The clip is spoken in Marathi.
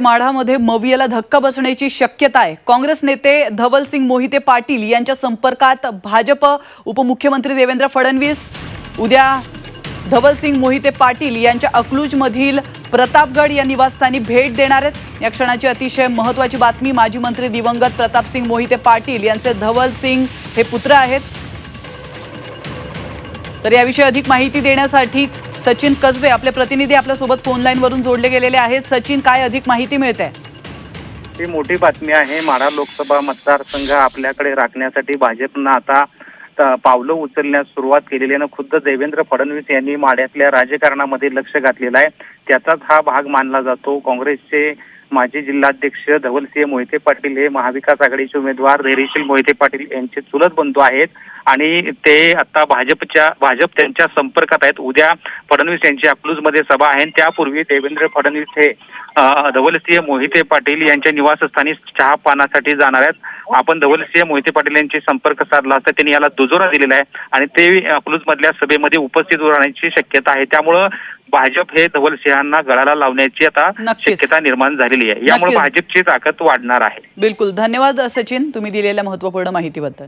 माढामध्ये मवियाला धक्का बसण्याची शक्यता आहे. काँग्रेस नेते धवलसिंग मोहिते पाटील यांच्या संपर्कात भाजप उपमुख्यमंत्री देवेंद्र फडणवीस. उद्या धवलसिंग मोहिते पाटील यांच्या अकलूजमधील प्रतापगड या निवासस्थानी भेट देणार आहेत. या क्षणाची अतिशय महत्वाची बातमी माजी मंत्री दिवंगत प्रतापसिंग मोहिते पाटील यांचे धवलसिंग हे पुत्र आहेत. तर याविषयी अधिक माहिती देण्यासाठी सचिन कसबे आपले प्रतिनिधी आपल्यासोबत फोन लाईनवरून जोडले गेलेले आहेत. सचिन काय अधिक माहिती मिळते? ही मोठी बातमी आहे. माढा लोकसभा मतदारसंघ आपल्याकडे राखण्यासाठी भाजपनं आता पावलं उचलण्यास सुरुवात केलेली आहे. खुद्द देवेंद्र फडणवीस यांनी माढ्यातल्या राजकारणामध्ये लक्ष घातलेलं आहे. त्याचाच हा भाग मानला जातो. काँग्रेसचे माजी जिल्हाध्यक्ष धवलसिंह मोहिते पाटील हे महाविकास आघाडीचे उमेदवार धैर्यशील मोहिते पाटील यांचे चुलत बंधू आहेत आणि ते आता भाजपच्या भाजप त्यांच्या संपर्कात आहेत. उद्या फडणवीस यांची अकलूजमध्ये सभा आहे. त्यापूर्वी देवेंद्र फडणवीस हे धवलसिंह मोहिते पाटील यांच्या निवासस्थानी चहा पानासाठी जाणार आहेत. आपण धवलसिंह मोहिते पाटील यांची संपर्क साधला असता त्यांनी याला दुजोरा दिलेला आहे. आणि ते अकलूजमधल्या सभेमध्ये उपस्थित राहण्याची शक्यता आहे. त्यामुळं भाजप हे धवलसिंहांना गळाला लावण्याची आता. शक्यता निर्माण झालेली आहे. यामुळे. भाजपची ताकद वाढणार आहे. बिलकुल. धन्यवाद सचिन. तुम्ही दिलेल्या महत्त्वपूर्ण माहितीबद्दल.